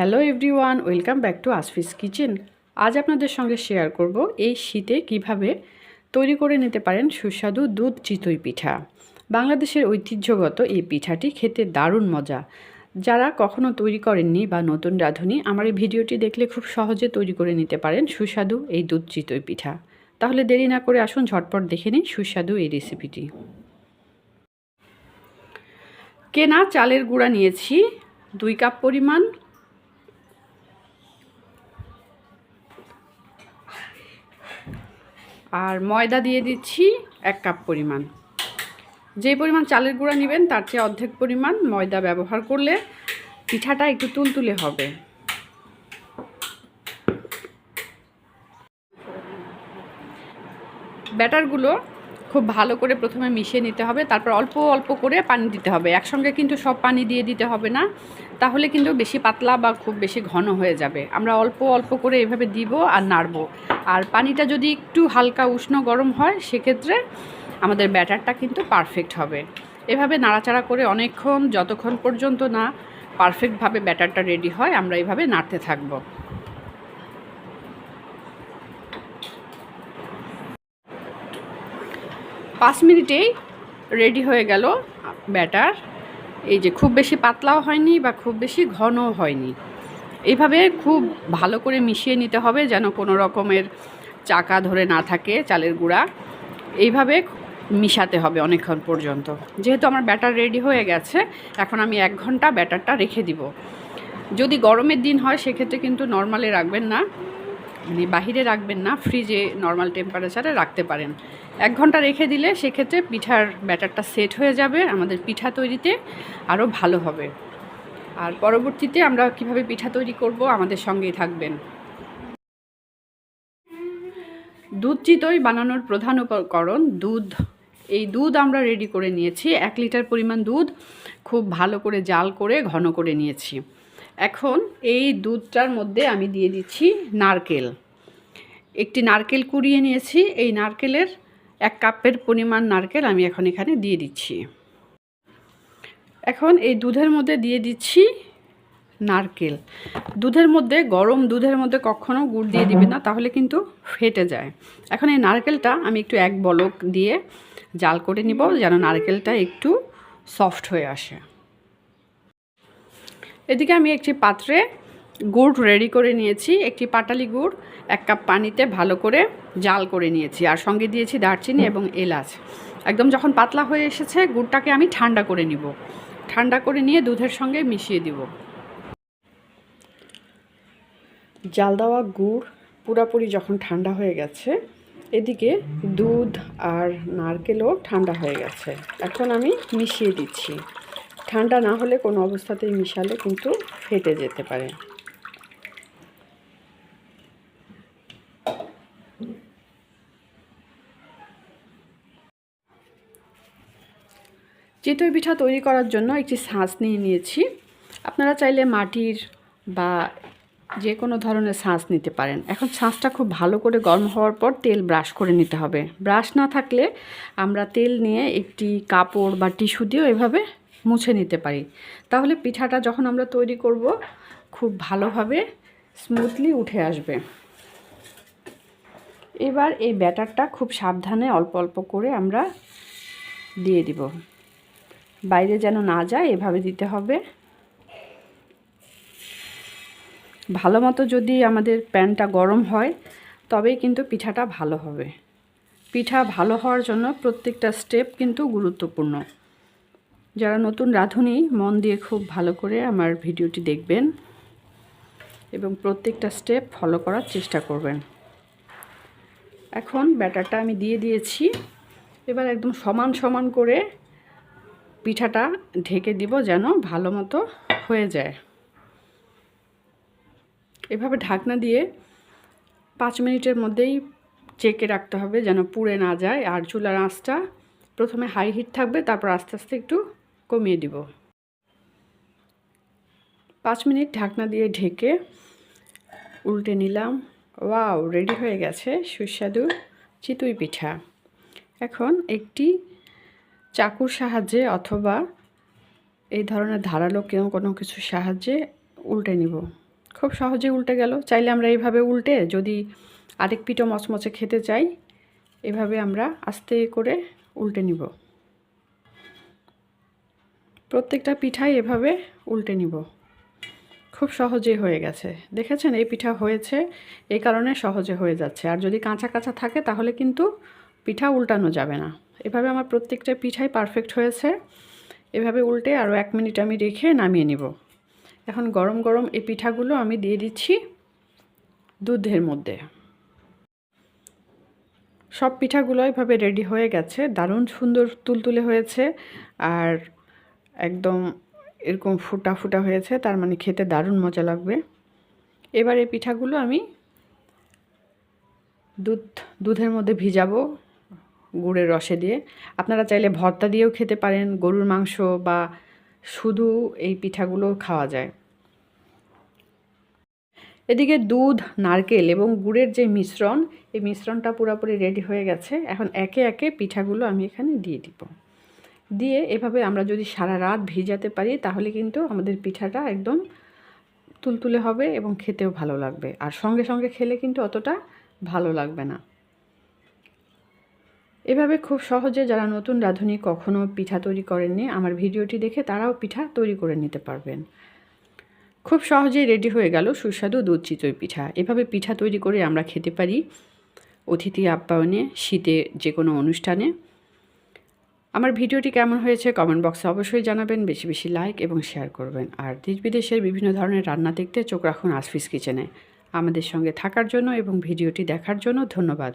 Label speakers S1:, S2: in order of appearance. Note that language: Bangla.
S1: Hello everyone, welcome back to Asfi's kitchen. আজ আপনাদের সঙ্গে শেয়ার করব এই শীতে কীভাবে তৈরি করে নিতে পারেন সুস্বাদু দুধ চিতই পিঠা। বাংলাদেশের ঐতিহ্যগত এই পিঠাটি খেতে দারুণ মজা। যারা কখনো তৈরি করেননি বা নতুন রাঁধুনি, আমার এই ভিডিওটি দেখলে খুব সহজে তৈরি করে নিতে পারেন সুস্বাদু এই দুধ চিতই পিঠা। তাহলে দেরি না করে আসুন ঝটপট দেখে নিন সুস্বাদু এই রেসিপিটি কেনা চালের গুঁড়া নিয়েছি, দুই কাপ পরিমাণ আর ময়দা দিয়ে দিচ্ছি এক কাপ পরিমাণ। যে পরিমাণ চালের গুঁড়া নেবেন, তার চেয়ে অর্ধেক পরিমাণ ময়দা ব্যবহার করলে পিঠাটা একটু তুলতুলে হবে। ব্যাটারগুলো খুব ভালো করে প্রথমে মিশিয়ে নিতে হবে, তারপর অল্প অল্প করে পানি দিতে হবে। একসঙ্গে কিন্তু সব পানি দিয়ে দিতে হবে না, তাহলে কিন্তু বেশি পাতলা বা খুব বেশি ঘন হয়ে যাবে। আমরা অল্প অল্প করে এভাবে দিব আর নাড়ব। আর পানিটা যদি একটু হালকা উষ্ণ গরম হয়, সেক্ষেত্রে আমাদের ব্যাটারটা কিন্তু পারফেক্ট হবে। এভাবে নাড়াচাড়া করে অনেকক্ষণ, যতক্ষণ পর্যন্ত না পারফেক্টভাবে ব্যাটারটা রেডি হয়, আমরা এইভাবে নাড়তে থাকব। পাঁচ মিনিটেই রেডি হয়ে গেল ব্যাটার। এই যে খুব বেশি পাতলাও হয়নি বা খুব বেশি ঘনও হয়নি। এইভাবে খুব ভালো করে মিশিয়ে নিতে হবে যেন কোনো রকমের চাকা ধরে না থাকে চালের গুঁড়া। এইভাবে মিশাতে হবে অনেকক্ষণ পর্যন্ত। যেহেতু আমার ব্যাটার রেডি হয়ে গেছে, এখন আমি এক ঘণ্টা ব্যাটারটা রেখে দিব। যদি গরমের দিন হয়, সেক্ষেত্রে কিন্তু নর্মালে রাখবেন না। মানে বাহিরে রাখবেন না ফ্রিজে নর্মাল টেম্পারেচারে রাখতে পারেন। এক ঘণ্টা রেখে দিলে সেক্ষেত্রে পিঠার ব্যাটারটা সেট হয়ে যাবে, আমাদের পিঠা তৈরিতে আরও ভালো হবে। আর পরবর্তীতে আমরা কীভাবে পিঠা তৈরি করব আমাদের সঙ্গেই থাকবেন। দুধ চিতই বানানোর প্রধান উপকরণ দুধ। এই দুধ আমরা রেডি করে নিয়েছি, এক লিটার পরিমাণ দুধ, খুব ভালো করে জাল করে ঘন করে নিয়েছি। এখন এই দুধটার মধ্যে আমি দিয়ে দিচ্ছি নারকেল। একটি নারকেল কুড়িয়ে নিয়েছি। এই নারকেলের এক কাপের পরিমাণ নারকেল আমি এখন এখানে দিয়ে দিচ্ছি। এখন এই দুধের মধ্যে দিয়ে দিচ্ছি নারকেল। দুধের মধ্যে, গরম দুধের মধ্যে কখনও গুড় দিয়ে দিবে না, তাহলে কিন্তু ফেটে যায়। এখন এই নারকেলটা আমি একটু এক বলক দিয়ে জাল করে নিব, যেন নারকেলটা একটু সফট হয়ে আসে। এদিকে আমি একটি পাত্রে গুড় রেডি করে নিয়েছি একটি পাটালি গুড় এক কাপ পানিতে ভালো করে জাল করে নিয়েছি আর সঙ্গে দিয়েছি দারচিনি এবং এলাচ। একদম যখন পাতলা হয়ে এসেছে গুড়টাকে আমি ঠান্ডা করে নিব। ঠান্ডা করে নিয়ে দুধের সঙ্গে মিশিয়ে দিব। জাল দেওয়া গুড় পুরাপুরি যখন ঠান্ডা হয়ে গেছে এদিকে দুধ আর নারকেলও ঠান্ডা হয়ে গেছে। এখন আমি মিশিয়ে দিচ্ছি। ঠান্ডা না হলে কোনো অবস্থাতেই মিশালে কিন্তু ফেটে যেতে পারে। চিতই পিঠা তৈরি করার জন্য একটি ছাঁচ নিয়ে নিয়েছি। আপনারা চাইলে মাটির বা যে কোনো ধরনের শাঁস নিতে পারেন। এখন ছাঁচটা খুব ভালো করে গরম হওয়ার পর তেল ব্রাশ করে নিতে হবে। ব্রাশ না থাকলে আমরা তেল নিয়ে একটি কাপড় বা টিস্যু দিয়েও এভাবে মুছে নিতে পারি। তাহলে পিঠাটা যখন আমরা তৈরি করব, খুব ভালোভাবে স্মুথলি উঠে আসবে। এবার এই ব্যাটারটা খুব সাবধানে অল্প অল্প করে আমরা দিয়ে দিব। বাইরে যেন না যায়, এভাবে দিতে হবে। ভালো মতো যদি আমাদের প্যানটা গরম হয়, তবেই কিন্তু পিঠাটা ভালো হবে। পিঠা ভালো হওয়ার জন্য প্রত্যেকটা স্টেপ কিন্তু গুরুত্বপূর্ণ। যারা নতুন রাঁধুনি, মন দিয়ে খুব ভালো করে আমার ভিডিওটি দেখবেন এবং প্রত্যেকটা স্টেপ ফলো করার চেষ্টা করবেন। এখন ব্যাটারটা আমি দিয়ে দিয়েছি। এবার একদম সমান সমান করে পিঠাটা ঢেকে দিব যেন ভালো মতো হয়ে যায়। এভাবে ঢাকনা দিয়ে পাঁচ মিনিটের মধ্যেই চেকে রাখতে হবে যেন পুড়ে না যায়। আর চুলার আঁচটা প্রথমে হাই হিট থাকবে, তারপর আস্তে আস্তে একটু কমিয়ে দিব। পাঁচ মিনিট ঢাকনা দিয়ে ঢেকে উল্টে নিলাম। ওয়াও, রেডি হয়ে গেছে, সুস্বাদু চিতুই পিঠা। এখন একটি চাকুর সাহায্যে অথবা এই ধরনের ধারালো কেউ কোনো কিছুর সাহায্যে উল্টে নিব। খুব সহজে উল্টে গেল। চাইলে আমরা এইভাবে উল্টে যদি আরেক পিঠো মচমচে খেতে চাই, এভাবে আমরা আস্তে করে উল্টে নিব। প্রত্যেকটা পিঠাই এভাবে উল্টে নিব। খুব সহজেই হয়ে গেছে। দেখেছেন? এই পিঠা হয়েছে এই কারণে সহজে হয়ে যাচ্ছে। আর যদি কাঁচা কাঁচা থাকে, তাহলে কিন্তু পিঠা উল্টানো যাবে না। এভাবে আমার প্রত্যেকটা পিঠাই পারফেক্ট হয়েছে। এভাবে উল্টে আরও এক মিনিট আমি রেখে নামিয়ে নিব। এখন গরম গরম এই পিঠাগুলো আমি দিয়ে দিচ্ছি দুধের মধ্যে। সব পিঠাগুলো এভাবে রেডি হয়ে গেছে। দারুণ সুন্দর তুলতুলে হয়েছে। আর একদম এরকম ফুটা ফুটা হয়েছে, তার মানে খেতে দারুণ মজা লাগবে। এবার এই পিঠাগুলো আমি দুধ, দুধের মধ্যে ভিজাবো গুড়ের রসে দিয়ে। আপনারা চাইলে ভর্তা দিয়েও খেতে পারেন, গরুর মাংস বা শুধু এই পিঠাগুলো খাওয়া যায়। এদিকে দুধ, নারকেল এবং গুড়ের যে মিশ্রণ, এই মিশ্রণটা পুরোপুরি রেডি হয়ে গেছে। এখন একে একে পিঠাগুলো আমি এখানে দিয়ে দিব। দিয়ে এভাবে আমরা যদি সারা রাত ভিজাতে পারি, তাহলে কিন্তু আমাদের পিঠাটা একদম তুলতুলে হবে এবং খেতেও ভালো লাগবে। আর সঙ্গে সঙ্গে খেলে কিন্তু অতটা ভালো লাগবে না। এভাবে খুব সহজে যারা নতুন রাঁধুনি কখনও পিঠা তৈরি করেননি, আমার ভিডিওটি দেখে তারাও পিঠা তৈরি করে নিতে পারবেন। খুব সহজেই রেডি হয়ে গেল সুস্বাদু দুধ চিতই পিঠা। এভাবে পিঠা তৈরি করে আমরা খেতে পারি অতিথি আপ্যায়নে, শীতে যে কোনো অনুষ্ঠানে। আমার ভিডিওটি কেমন হয়েছে কমেন্ট বক্সে অবশ্যই জানাবেন, বেশি বেশি লাইক এবং শেয়ার করবেন। আর দেশ বিদেশের বিভিন্ন ধরনের রান্না দেখতে চোখ রাখুন আসফিস কিচেনে। আমাদের সঙ্গে থাকার জন্য এবং ভিডিওটি দেখার জন্য ধন্যবাদ।